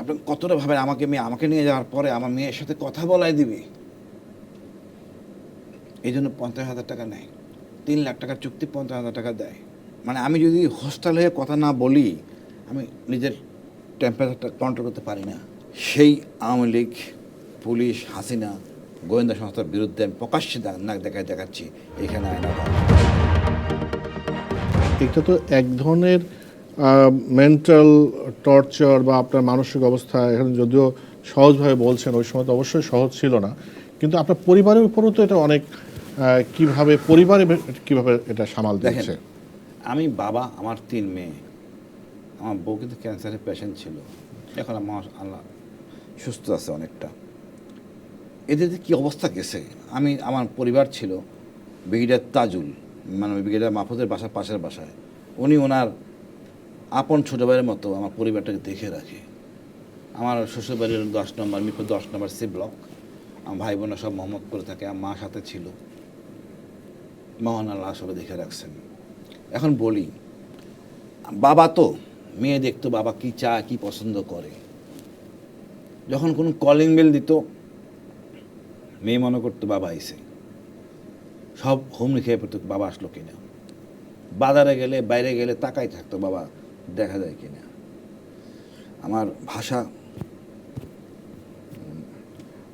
আপনি কতটা ভাবেন আমাকে মেয়ে, আমাকে নিয়ে যাওয়ার পরে আমার মেয়ের সাথে কথা বলাই দিবে? এই জন্য পঞ্চাশ হাজার টাকা নেয়। তিন লাখ টাকার চুক্তি পঞ্চাশ হাজার টাকা দেয়। মানে আমি যদি হোস্টেল হয়ে কথা না বলি, আমি নিজের টেম্পারেচারটা কন্ট্রোল করতে পারি না। সেই আওয়ামী লীগ, পুলিশ, হাসিনা, গোয়েন্দা সংস্থার বিরুদ্ধে আমি প্রকাশ্যে নাক দেখায় দেখাচ্ছি, এখানে আয়না এটা তো এক ধরনের মেন্টাল টর্চার বা আপনার মানসিক অবস্থা এখানে যদিও সহজভাবে বলছেন ওই সময় তো অবশ্যই সহজ ছিল না। কিন্তু আপনার পরিবারের উপরও তো এটা অনেক কীভাবে পরিবারে কীভাবে এটা সামাল দিচ্ছে? আমি বাবা আমার তিন মেয়ে। আমার বউ কিন্তু ক্যান্সারের পেশেন্ট ছিল। এখন আমার আল্লাহ সুস্থ আছে অনেকটা। এদের কী অবস্থা গেছে? আমি আমার পরিবার ছিল ব্রিগেডিয়ার তাজুল মানে ব্রিগেডিয়ার মাহফুজের বাসার পাশের বাসায়। উনি ওনার আপন ছোটো ভাইয়ের মতো আমার পরিবারটাকে দেখে রাখে। আমার শ্বশুরবাড়ির দশ নম্বর, মিরপুর দশ নম্বর সি ব্লক আমার ভাই বোনরা সব মোহাম্মদপুরে থাকে আমার মা সাথে ছিল। মহান আল্লাহ সবাই দেখে রাখছেন। এখন বলি, বাবা তো, মেয়ে দেখতো বাবা কি চায়, কি পছন্দ করে। যখন কোনো কলিং বেল দিত, মেয়ে মনে করতো বাবা আইসে সব হুমড়ি খেয়ে পড়তো, বাবা আসলো কিনা। বাজারে গেলে, বাইরে গেলে তাকাই থাকতো বাবা। দেখা যায় কিনা। আমার ভাষা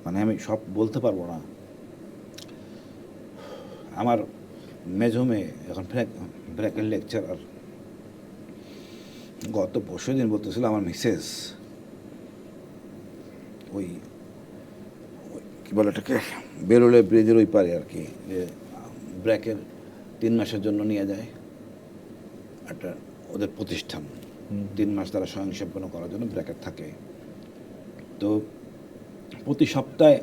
মানে আমি সব বলতে পারব না। আমার মেজমে এখন ব্র্যাকের লেকচারার, গত পরশু দিন বলতেছিল আমার মিসেস, ওই ওই কী বলে এটাকে বেরোলে ব্রিজের ওই পারে আর কি, যে ব্র্যাকের তিন মাসের জন্য নিয়ে যায়। একটা ওদের প্রতিষ্ঠান। তিন মাস তারা স্বয়ংসম্পন্ন করার জন্য ব্র্যাকেট থাকে। তো প্রতি সপ্তাহে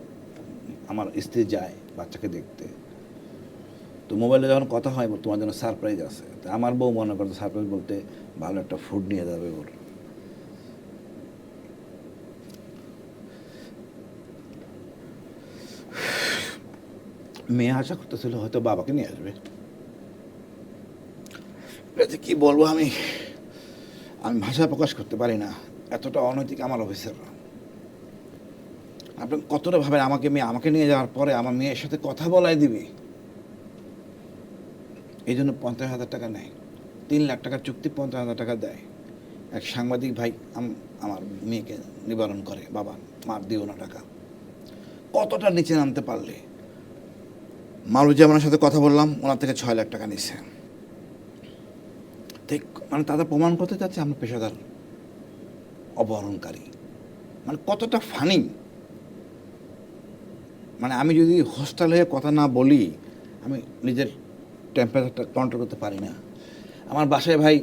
আমার স্ত্রী যায় বাচ্চাকে দেখতে। তো মোবাইলে যখন কথা হয় তোমার জন্য সারপ্রাইজ আছে। তা আমার বউ মনে করতো সারপ্রাইজ বলতে ভালো একটা ফুড নিয়ে যাবে ওর। মেয়ে আশা করতেছিল হয়তো বাবাকে নিয়ে আসবে। এতে কি বলব আমি? আমি ভাষা প্রকাশ করতে পারি না। এতটা অনৈতিক আমার অফিসাররা আপনি কতটা ভাবেন আমাকে মেয়ে, আমাকে নিয়ে যাওয়ার পরে আমার মেয়ের সাথে কথা বলাই দিবে? এই জন্য পঞ্চাশ হাজার টাকা নেয়। তিন লাখ টাকার চুক্তি পঞ্চাশ হাজার টাকা দেয়। এক সাংবাদিক ভাই আম- আমার মেয়েকে নিবারণ করে। বাবা, মার দিও না টাকা। কতটা নিচে নামতে পারলে? মালুজ্জামানের সাথে কথা বললাম, ওনার থেকে ছয় লাখ টাকা নিছে। মানে তারা প্রমাণ করতে চাচ্ছে আমরা পেশাদার, অপহরণকারী। মানে কতটা ফানি মানে আমি যদি হোস্টেল হয়ে কথা না বলি, আমি নিজের টেম্পারেচারটা কন্ট্রোল করতে পারি না। আমার বাসায় ভাই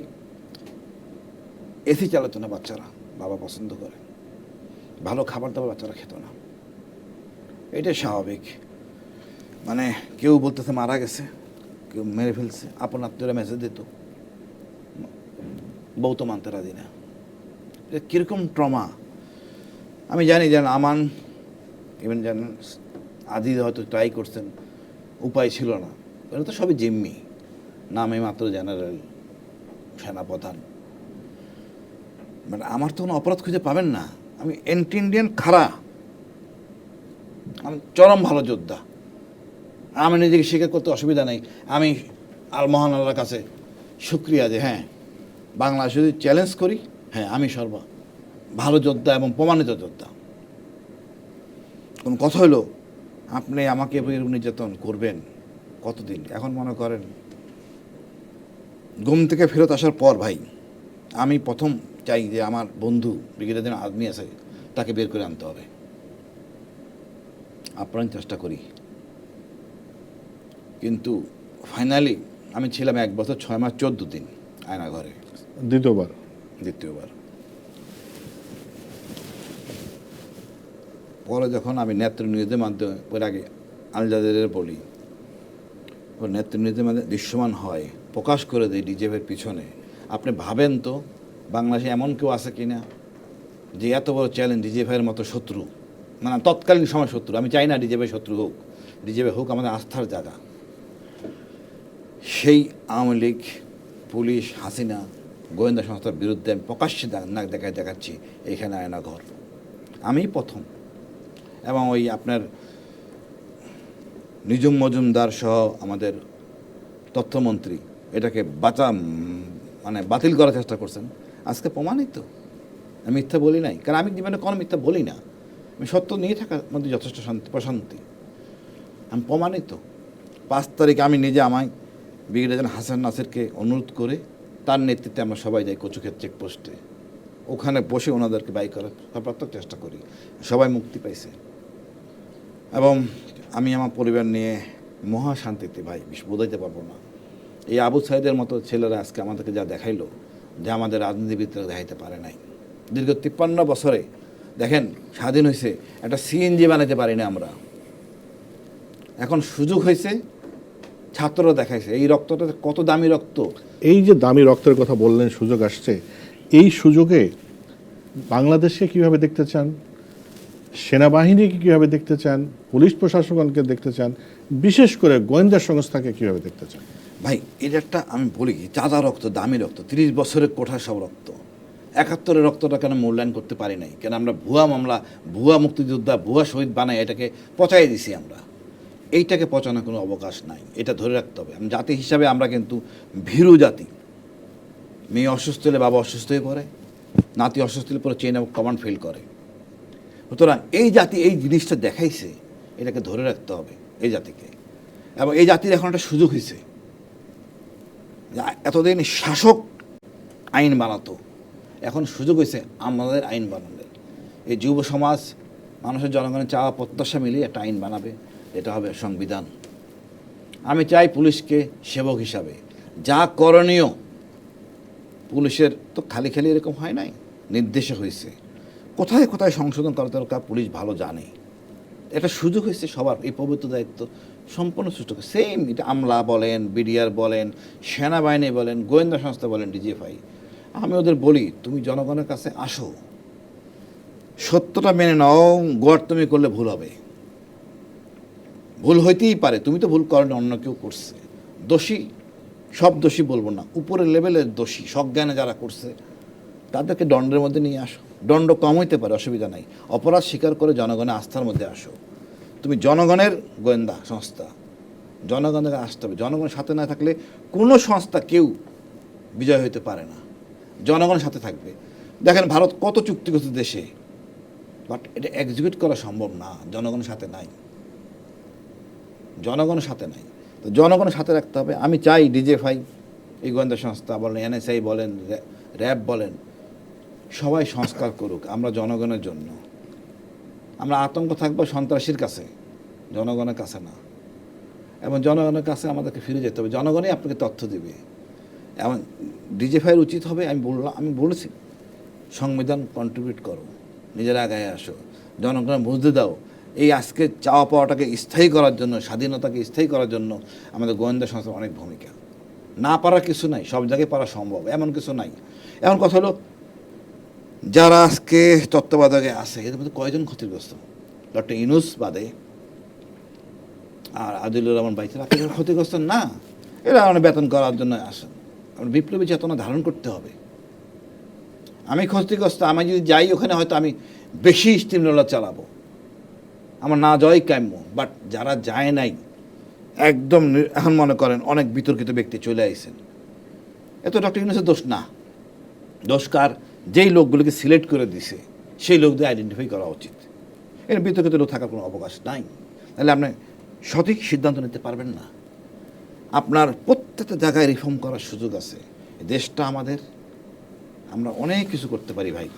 এসি চালাতো না বাচ্চারা, বাবা পছন্দ করে। ভালো খাবার দাবার বাচ্চারা খেত না। এটাই স্বাভাবিক। মানে কেউ বলতেছে মারা গেছে, কেউ মেরে ফেলছে, আপন আত্মীয়রা মেসেজ দিত। বউ তো মানতে রাজি না কীরকম ট্রমা আমি জানি যেন আমান ইভেন যেন আদি হয়তো ট্রাই করছেন, উপায় ছিল না। এটা তো সবই জিম্মি। নামে মাত্র জেনারেল সেনাপ্রধান। মানে আমার তো কোনো অপরাধ খুঁজে পাবেন না। আমি এন্টি ইন্ডিয়ান খারা। আমি চরম ভালো যোদ্ধা। আমি নিজেকে স্বীকার করতে অসুবিধা নেই। আমি আল মহান আল্লাহর কাছে শুক্রিয়া যে হ্যাঁ বাংলাদেশ যদি চ্যালেঞ্জ করি হ্যাঁ আমি সর্ব ভালো যোদ্ধা এবং প্রমাণিত যোদ্ধা। কোন কথা হলো? আপনি আমাকে নির্যাতন করবেন কতদিন? এখন মনে করেন, ঘুম থেকে ফেরত আসার পর ভাই, আমি প্রথম চাই যে আমার বন্ধু ব্রিগেডিয়ার আদমি আছে, তাকে বের করে আনতে হবে। আপ্রাণ চেষ্টা করি। কিন্তু ফাইনালি আমি ছিলাম এক বছর ছয় মাস চোদ্দ দিন আয়না ঘরে দ্বিতীয়বার। দ্বিতীয়বার। পরে যখন আমি নেত্র নিউজের মাধ্যমে ওর আগে আলজাদের বলি। ও নেত্র নিউজের মাধ্যমে দৃশ্যমান হয়, প্রকাশ করে দেয় ডিজেবের পিছনে। আপনি ভাবেন তো, বাংলাদেশে এমন কেউ আছে কি না যে এত বড় চ্যালেঞ্জ ডিজেভের মতো শত্রু? মানে তৎকালীন সময় শত্রু, আমি চাই না ডিজেভের শত্রু হোক। ডিজেভে হোক আমাদের আস্থার জায়গা। সেই আওয়ামী লীগ, পুলিশ, হাসিনা গোয়েন্দা সংস্থার বিরুদ্ধে আমি প্রকাশ্যে নাক দেখায় দেখাচ্ছি, এইখানে আয়না ঘর। আমি প্রথম। এবং ওই আপনার নিজুম মজুমদার সহ আমাদের তথ্যমন্ত্রী, এটাকে বাঁচা মানে বাতিল করার চেষ্টা করছেন। আজকে প্রমাণিত। আমি মিথ্যা বলি নাই। কারণ আমি জীবনে কোনো মিথ্যা বলি না। আমি সত্য নিয়ে থাকার মধ্যে যথেষ্ট শান্তি প্রশান্তি। আমি প্রমাণিত। পাঁচ তারিখে আমি নিজে আমায় ব্রিগেডিয়ার হাসান নাসিরকে অনুরোধ করে তার নেতৃত্বে আমরা সবাই যাই কচুক্ষেত চেকপোস্টে ওখানে বসে ওনাদেরকে বাই করার সর্বাত্মক চেষ্টা করি। সবাই মুক্তি পাইছে। এবং আমি আমার পরিবার নিয়ে মহা শান্তিতে, ভাই বোঝাইতে পারব না। এই আবু সাইদের মতো ছেলেরা আজকে আমাদেরকে যা দেখাইলো, যে আমাদের রাজনীতিবিদরা দেখাইতে পারে নাই। দীর্ঘ তিপ্পান্ন বছরে, দেখেন, স্বাধীন হয়েছে একটা সিএনজি বানাইতে পারি না আমরা। এখন সুযোগ হয়েছে ছাত্ররা দেখাইছে এই রক্তটা কত দামি রক্ত? এই যে দামি রক্তের কথা বললেন সুযোগ আসছে। এই সুযোগে বাংলাদেশকে কীভাবে দেখতে চান? সেনাবাহিনীকে কীভাবে দেখতে চান? পুলিশ প্রশাসনকে দেখতে চান? বিশেষ করে গোয়েন্দা সংস্থাকে কীভাবে দেখতে চান? ভাই এটা একটা আমি বলি চাঁদা রক্ত দামি রক্ত তিরিশ বছরের কোঠা সব রক্ত। একাত্তরের রক্তটা কেন মূল্যায়ন করতে পারি নাই? কেন আমরা ভুয়া মামলা ভুয়া মুক্তিযোদ্ধা ভুয়া শহীদ বানাই এটাকে পচাই দিছি আমরা? এইটাকে পচানোর কোনো অবকাশ নাই। এটা ধরে রাখতে হবে। জাতি হিসাবে আমরা কিন্তু ভীরু জাতি। মেয়ে অসুস্থ হলে বাবা অসুস্থ হয়ে পড়ে, নাতি অসুস্থ হলে পরে চেন অফ কমান্ড ফেল করে। সুতরাং এই জাতি এই জিনিসটা দেখাইছে, এটাকে ধরে রাখতে হবে এই জাতিকে। এবং এই জাতির এখন একটা সুযোগ হয়েছে এতদিন শাসক আইন বানাতো, এখন সুযোগ হয়েছে আমাদের আইন বানানোর। এই যুব সমাজ, মানুষের জনগণের চাওয়া প্রত্যাশা মিলিয়ে একটা আইন বানাবে। এটা হবে সংবিধান। আমি চাই পুলিশকে সেবক হিসাবে। যা করণীয়, পুলিশের তো খালি খালি এরকম হয় নাই, নির্দেশে হয়েছে। কোথায় কোথায় সংশোধন করা দরকার পুলিশ ভালো জানে। এটা সুযোগ হয়েছে সবার, এই পবিত্র দায়িত্ব সম্পূর্ণ সুযোগ সেম এটা আমলা বলেন, বিডিআর বলেন, সেনাবাহিনী বলেন, গোয়েন্দা সংস্থা বলেন, ডিজিএফআই। আমি ওদের বলি, তুমি জনগণের কাছে আসো। সত্যটা মেনে নাও গোয়ার তুমি করলে ভুল হবে। ভুল হইতেই পারে, তুমি তো ভুল করেন, অন্য কেউ করছে। দোষী, সব দোষী বলব না। উপরের লেভেলের দোষী, সজ্ঞানে যারা করছে, তাদেরকে দণ্ডের মধ্যে নিয়ে আসো। দণ্ড কম হইতে পারে, অসুবিধা নাই। অপরাধ স্বীকার করে জনগণের আস্থার মধ্যে আসো। তুমি জনগণের গোয়েন্দা সংস্থা। জনগণের আসতে হবে। জনগণের সাথে না থাকলে কোনো সংস্থা কেউ বিজয় হইতে পারে না। জনগণের সাথে থাকবে। দেখেন, ভারত কত চুক্তিগত দেশে। বাট এটা এক্সিকিউট করা সম্ভব না, জনগণের সাথে নাই। জনগণের সাথে নাই। তো জনগণের সাথে রাখতে হবে। আমি চাই ডিজেফাই, এই গোয়েন্দা সংস্থা বলেন, এনএসআই বলেন র্যাব বলেন, সবাই সংস্কার করুক, আমরা জনগণের জন্য। আমরা আতঙ্ক থাকব সন্ত্রাসীর কাছে, জনগণের কাছে না। এবং জনগণের কাছে আমাদেরকে ফিরে যেতে হবে। জনগণই আপনাকে তথ্য দেবে। এবং ডিজেফাইয়ের উচিত হবে, আমি বললাম, আমি বলেছি, সংবিধান কন্ট্রিবিউট করো, নিজের আগায় আসো। জনগণ বুঝতে দাও এই আজকে চাওয়া পাওয়াটাকে স্থায়ী করার জন্য, স্বাধীনতাকে স্থায়ী করার জন্য আমাদের গোয়েন্দা সংস্থার অনেক ভূমিকা। না পারার কিছু নাই, সব জায়গায় পারা সম্ভব, এমন কিছু নাই। এমন কথা হলো, যারা আজকে তত্ত্বাবধায়কে আছে, এদের মধ্যে কয়জন ক্ষতিগ্রস্ত? ডক্টর ইনুস বাদে, আর আদিলুর রহমান বাইতে আপনি ক্ষতিগ্রস্ত? না। এরা মানে বেতন করার জন্য আসেন। আমার বিপ্লবী চেতনা ধারণ করতে হবে। আমি ক্ষতিগ্রস্ত, আমি যদি যাই ওখানে, হয়তো আমি বেশি স্টিমরোলার চালাবো। আমার না যাওয়াই কাম্য বাট যারা যায় নাই, একদম এখন মনে করেন অনেক বিতর্কিত ব্যক্তি চলে আইছেন। এত ডক্টর ইউনুসের দোষ না। দোষ কার? যেই লোকগুলোকে সিলেক্ট করে দিছে, সেই লোকদের আইডেন্টিফাই করা উচিত। এর বিতর্কিত লোক থাকার কোনো অবকাশ নাই। তাহলে আপনি সঠিক সিদ্ধান্ত নিতে পারবেন না। আপনার প্রত্যেকটা জায়গায় রিফর্ম করার সুযোগ আছে। দেশটা আমাদের, আমরা অনেক কিছু করতে পারি ভাই।